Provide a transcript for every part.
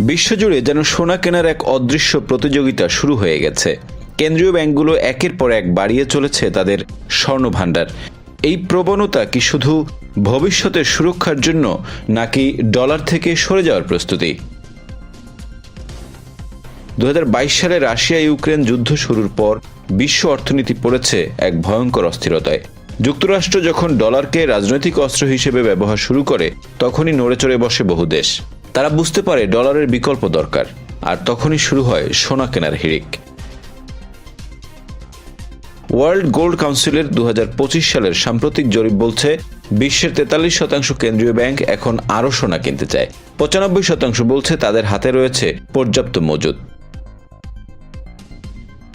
বিশ্বজুড়ে যেন সোনা কেনার এক অদৃশ্য প্রতিযোগিতা শুরু হয়ে গেছে। কেন্দ্রীয় ব্যাংকগুলো একের পর এক বাড়িয়ে চলেছে তাদের স্বর্ণ ভাণ্ডার এই প্রবণতা কি শুধু ভবিষ্যতের সুরক্ষার জন্য, নাকি ডলার থেকে সরে যাওয়ার প্রস্তুতি? দু হাজার বাইশ সালে রাশিয়া ইউক্রেন যুদ্ধ শুরুর পর বিশ্ব অর্থনীতি পড়েছে এক ভয়ঙ্কর অস্থিরতায়। যুক্তরাষ্ট্র যখন ডলারকে রাজনৈতিক অস্ত্র হিসেবে ব্যবহার শুরু করে, তখনই নড়ে চড়ে বসে বহু দেশ। তারা বুঝতে পারে ডলারের বিকল্প দরকার, আর তখনই শুরু হয় সোনা কেনার হিড়িক। ওয়ার্ল্ড গোল্ড কাউন্সিলের দু হাজার পঁচিশ সালের সাম্প্রতিক জরিপ বলছে, বিশ্বের তেতাল্লিশ শতাংশ কেন্দ্রীয় ব্যাংক এখন আরও সোনা কিনতে চায়। পঁচানব্বই শতাংশ বলছে তাদের হাতে রয়েছে পর্যাপ্ত মজুদ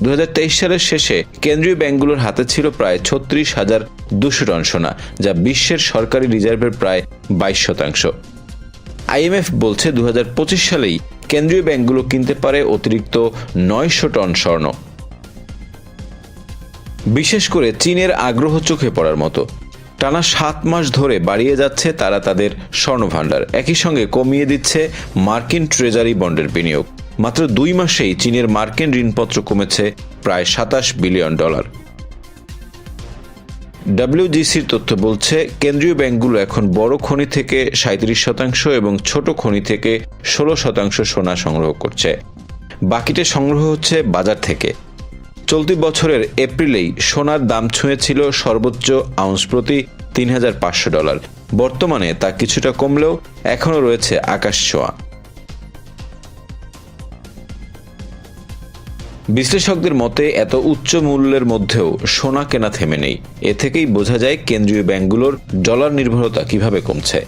দু হাজার তেইশ সালের শেষে কেন্দ্রীয় ব্যাংকগুলোর হাতে ছিল প্রায় ছত্রিশ হাজার দুশো টন সোনা, যা বিশ্বের সরকারি রিজার্ভের প্রায় বাইশ শতাংশ। আইএমএফ বলছে দু হাজার পঁচিশ সালেই কেন্দ্রীয় ব্যাংকগুলো কিনতে পারে অতিরিক্ত নয়শো টন স্বর্ণ। বিশেষ করে চীনের আগ্রহ চোখে পড়ার মতো। টানা সাত মাস ধরে বাড়িয়ে যাচ্ছে তারা তাদের স্বর্ণ ভাণ্ডার একই সঙ্গে কমিয়ে দিচ্ছে মার্কিন ট্রেজারি বন্ডের বিনিয়োগ। মাত্র দুই মাসেই চীনের মার্কিন ঋণপত্র কমেছে প্রায় সাতাশ বিলিয়ন ডলার। ডাব্লিউজিসির তথ্য বলছে, কেন্দ্রীয় ব্যাংকগুলো এখন বড় খনি থেকে সাঁত্রিশ শতাংশ এবং ছোট খনি থেকে ষোলো শতাংশ সোনা সংগ্রহ করছে। বাকিটা সংগ্রহ হচ্ছে বাজার থেকে। চলতি বছরের এপ্রিলেই সোনার দাম ছুঁয়েছিল সর্বোচ্চ আউন্স প্রতি তিন হাজার পাঁচশো ডলার। বর্তমানে তা কিছুটা কমলেও এখনও রয়েছে আকাশ ছোঁয়া। বিশ্লেষকদের মতে, এত উচ্চ মূল্যের মধ্যেও সোনা কেনা থেমে নেই। এ থেকেই বোঝা যায় কেন্দ্রীয় ব্যাংকগুলোর ডলার নির্ভরতা কীভাবে কমছে।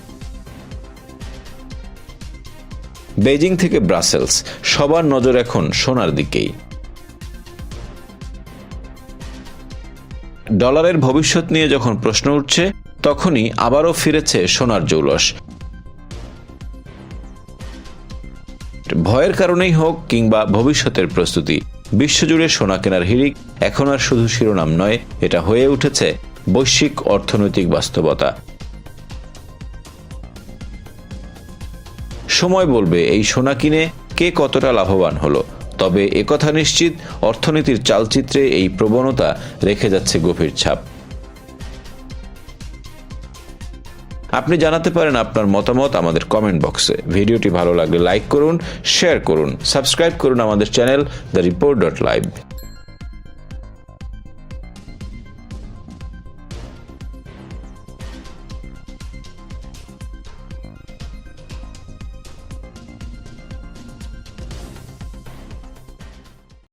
বেজিং থেকে ব্রাসেলস, সবার নজর এখন সোনার দিকেই। ডলারের ভবিষ্যৎ নিয়ে যখন প্রশ্ন উঠছে, তখনই আবারও ফিরেছে সোনার জৌলস। ভয়ের কারণেই হোক কিংবা ভবিষ্যতের প্রস্তুতি বিশ্বজুড়ে সোনা কেনার হিরিক এখন আর শুধু শিরোনাম নয়, এটা হয়ে উঠেছে বৈশ্বিক অর্থনৈতিক বাস্তবতা। সময় বলবে এই সোনা কিনে কে কতটা লাভবান হলো, তবে একথা নিশ্চিত, অর্থনীতির চালচিত্রে এই প্রবণতা রেখে যাচ্ছে গভীর ছাপ। আপনি জানাতে পারেন আপনার মতামত আমাদের কমেন্ট বক্সে ভিডিওটি ভালো লাগলে লাইক করুন শেয়ার করুন সাবস্ক্রাইব করুন আমাদের channel the report dot live